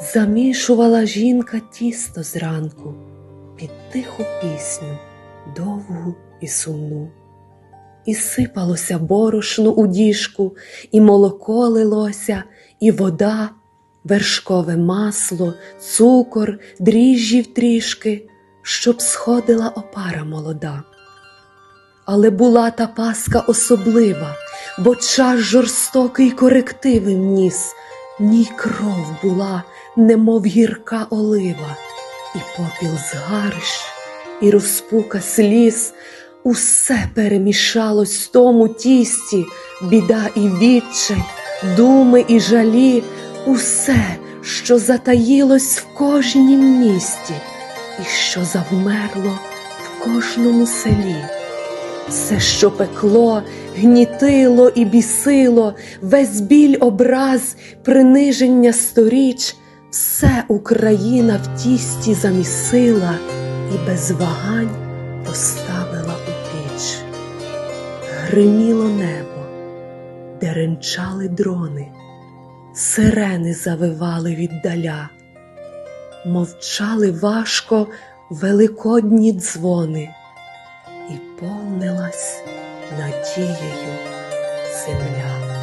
замішувала жінка тісто зранку під тиху пісню, довгу і сумну. І сипалося борошно у діжку, і молоко лилося, і вода, вершкове масло, цукор, дріжджів трішки, щоб сходила опара молода. Але була та паска особлива, бо час жорстокий корективи ніс, в ній кров була, немов гірка олива, і попіл з гарш, і розпука сліз, усе перемішалось в тому тісті, біда і відчай, думи і жалі, усе, що затаїлось в кожнім місті, і що завмерло в кожному селі. Все, що пекло, гнітило і бісило, весь біль образ, приниження сторіч, все Україна в тісті замісила і без вагань поставила у піч. Гриміло небо, деренчали дрони, сирени завивали віддаля, мовчали важко великодні дзвони і повнилась надією земля.